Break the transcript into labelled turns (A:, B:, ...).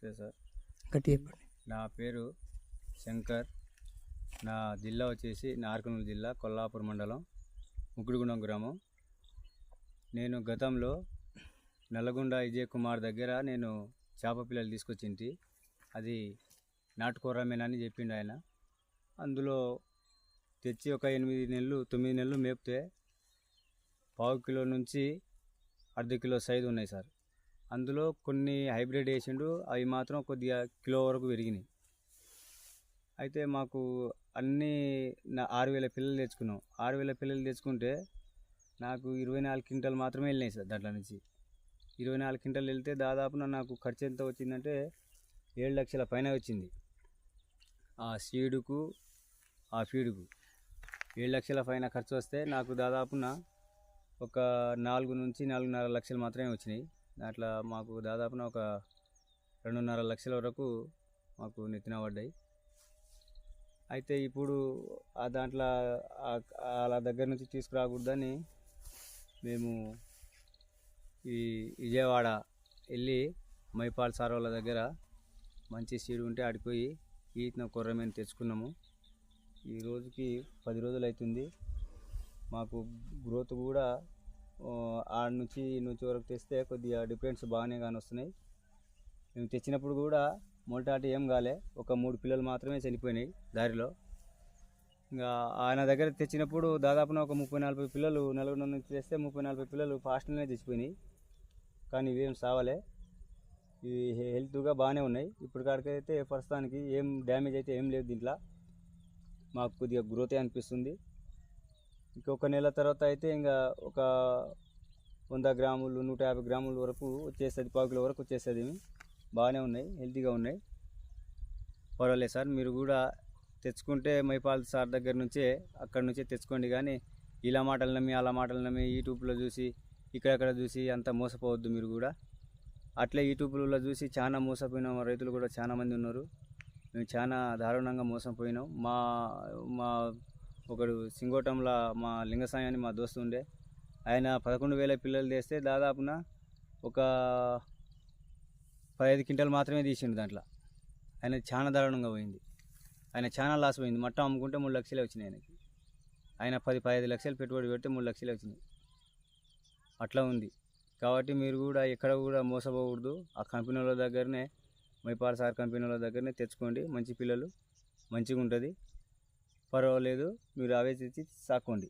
A: Okay sir.
B: గట్టి చెప్పండి.
A: నా పేరు శంకర్. నా జిల్లా వచ్చేసి నార్కనూలు జిల్లా కొల్లాపూర్ మండలం ముగ్గుడుగుండం గ్రామం. నేను గతంలో నల్లగొండ విజయ్ కుమార్ దగ్గర నేను చేప పిల్లలు తీసుకొచ్చింటి. అది నాటుకోరమేనని చెప్పిండు ఆయన. అందులో తెచ్చి ఒక ఎనిమిది నెలలు తొమ్మిది నెలలు మేపితే పావు కిలో నుంచి అర్ధ కిలో సైజు ఉన్నాయి సార్. అందులో కొన్ని హైబ్రిడ్ వేసిండు అవి మాత్రం కొద్దిగా కిలో వరకు పెరిగినాయి. అయితే మాకు అన్నీ నా ఆరు వేల పిల్లలు తెచ్చుకున్నాం. ఆరు వేల పిల్లలు తెచ్చుకుంటే నాకు ఇరవై నాలుగు క్వింటల్ మాత్రమే వెళ్ళినాయి సార్ దాంట్లో నుంచి. ఇరవై నాలుగు క్వింటల్ వెళ్తే దాదాపున నాకు ఖర్చు ఎంత వచ్చిందంటే ఏడు లక్షల పైన వచ్చింది. ఆ సీడుకు ఆ ఫీడుకు ఏడు లక్షల పైన ఖర్చు వస్తే నాకు దాదాపున ఒక నాలుగు నుంచి నాలుగున్నర లక్షలు మాత్రమే వచ్చినాయి. దాంట్లో మాకు దాదాపున ఒక రెండున్నర లక్షల వరకు మాకు నెత్తిన పడ్డాయి. అయితే ఇప్పుడు ఆ దాంట్లో వాళ్ళ దగ్గర నుంచి తీసుకురాకూడదని మేము ఈ విజయవాడ వెళ్ళి మైపాల్ సార్ వాళ్ళ దగ్గర మంచి సీడు ఉంటే ఆడిపోయి ఈతన కొర్రమేను తెచ్చుకున్నాము. ఈ రోజుకి పది రోజులు అవుతుంది. మాకు గ్రోత్ కూడా ఆడ నుంచి నుంచి వరకు తెస్తే కొద్దిగా డిఫరెన్స్ బాగానే కానీ వస్తున్నాయి. మేము తెచ్చినప్పుడు కూడా మొలటాటి ఏం కాలే. ఒక మూడు పిల్లలు మాత్రమే చనిపోయినాయి దారిలో. ఇంకా ఆయన దగ్గర తెచ్చినప్పుడు దాదాపున ఒక ముప్పై నలభై పిల్లలు నలుగురు నుంచి తెస్తే ముప్పై నలభై పిల్లలు ఫాస్ట్లోనే చచ్చిపోయినాయి. కానీ ఇవేం సావాలే. ఇవి హె- హెల్త్గా బాగానే ఉన్నాయి. ఇప్పుడు కాడికైతే ప్రస్తుతానికి ఏం డ్యామేజ్ అయితే ఏం లేదు దీంట్లో. మాకు కొద్దిగా గ్రోతే అనిపిస్తుంది. ఇంకొక నెల తర్వాత అయితే ఇంకా ఒక వంద గ్రాములు నూట యాభై గ్రాముల వరకు వచ్చేస్తుంది పావు కిలో వరకు వచ్చేస్తుంది బాగానే ఉన్నాయి హెల్తీగా ఉన్నాయి. పర్వాలేదు సార్ మీరు కూడా తెచ్చుకుంటే మైపాల్ సార్ దగ్గర నుంచే అక్కడ నుంచే తెచ్చుకోండి. కానీ ఇలా మాటలు నమ్మి అలా మాటలు నమ్మి యూట్యూబ్లో చూసి ఇక్కడక్కడ చూసి అంత మోసపోవద్దు మీరు కూడా. అట్లే యూట్యూబ్లలో చూసి చాలా మోసపోయిన రైతులు కూడా చాలా మంది ఉన్నారు. మేము చాలా దారుణంగా మోసపోయినాం. మా మా ఒకడు సింగోటంలో మా లింగసాయి అని మా దోస్తు ఉండే. ఆయన పదకొండు వేల పిల్లలు తెస్తే దాదాపున ఒక పదహైదు క్వింటాలు మాత్రమే తీసిండు దాంట్లో. ఆయన చాలా దారుణంగా పోయింది. ఆయన చాలా లాస్ పోయింది. మట్టం అమ్ముకుంటే మూడు లక్షలే వచ్చినాయి ఆయనకి. ఆయన పది పదిహేను లక్షలు పెట్టుబడి పెడితే మూడు లక్షలే వచ్చినాయి. అట్లా ఉంది. కాబట్టి మీరు కూడా ఎక్కడ కూడా మోసపోకూడదు. ఆ కంపెనీల దగ్గరనే మైపాల్ సార్ కంపెనీల దగ్గరనే తెచ్చుకోండి. మంచి పిల్లలు మంచిగా ఉంటుంది పర్వాలేదు మీరు అవే తెచ్చి సాక్కోండి.